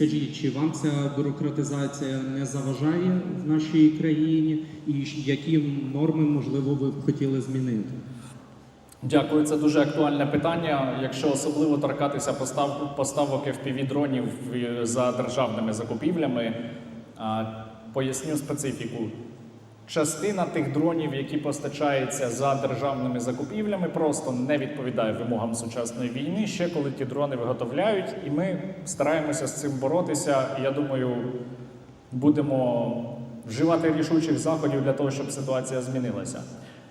скажіть, чи вам ця бюрократизація не заважає в нашій країні, і які норми можливо ви б хотіли змінити? Дякую, це дуже актуальне питання. Якщо особливо торкатися постав, поставок fpv дронів за державними закупівлями, поясню специфіку. Частина тих дронів, які постачаються за державними закупівлями, просто не відповідає вимогам сучасної війни, ще коли ті дрони виготовляють, і ми стараємося з цим боротися. Я думаю, будемо вживати рішучих заходів для того, щоб ситуація змінилася.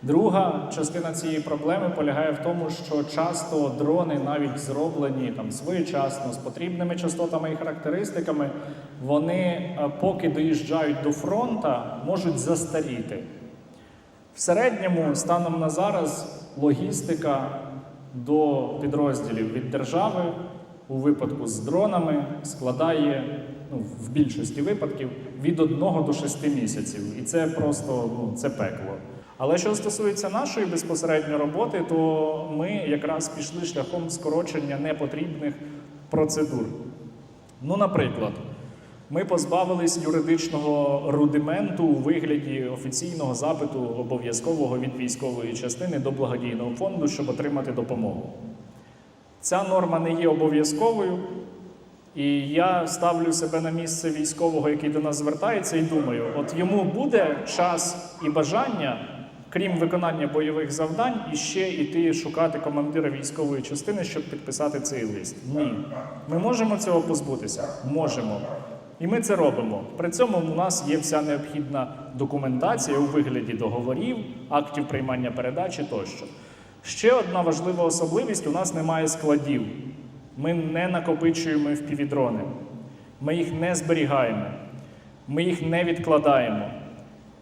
Друга частина цієї проблеми полягає в тому, що часто дрони, навіть зроблені там своєчасно з потрібними частотами і характеристиками, вони, е, поки доїжджають до фронта, можуть застаріти. В середньому, станом на зараз, логістика до підрозділів від держави у випадку з дронами складає ну, в більшості випадків від 1 до 6 місяців. І це просто ну, це пекло. Але що стосується нашої безпосередньо роботи, то ми якраз пішли шляхом скорочення непотрібних процедур. Ну, наприклад, ми позбавились юридичного рудименту у вигляді офіційного запиту обов'язкового від військової частини до благодійного фонду, щоб отримати допомогу. Ця норма не є обов'язковою, і я ставлю себе на місце військового, який до нас звертається, і думаю, от йому буде час і бажання, крім виконання бойових завдань, іще йти шукати командира військової частини, щоб підписати цей лист. Ні. Ми можемо цього позбутися? Можемо. І ми це робимо. При цьому у нас є вся необхідна документація у вигляді договорів, актів приймання передачі тощо. Ще одна важлива особливість: у нас немає складів. Ми не накопичуємо впівдрони. Ми їх не зберігаємо, ми їх не відкладаємо.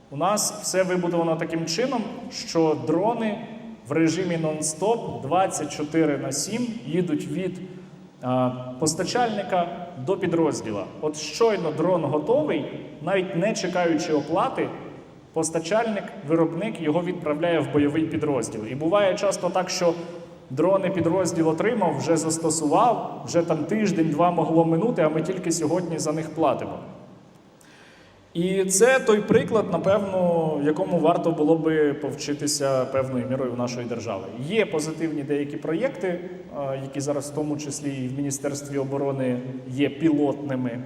У нас все вибудовано таким чином, що дрони в режимі нон-стоп 24 на 7 їдуть від а, постачальника до підрозділа. От щойно дрон готовий, навіть не чекаючи оплати, постачальник, виробник його відправляє в бойовий підрозділ. І буває часто так, що дрони підрозділ отримав, вже застосував, вже там тиждень-два могло минути, а ми тільки сьогодні за них платимо. І це той приклад, напевно, якому варто було би повчитися певною мірою в нашої держави. Є позитивні деякі проєкти, е, які зараз в тому числі і в Міністерстві оборони є пілотними.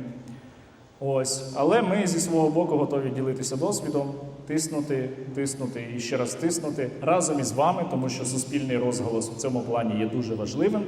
Ось, але ми зі свого боку готові ділитися досвідом, тиснути, тиснути і ще раз тиснути разом із вами, тому що суспільний розголос в цьому плані є дуже важливим.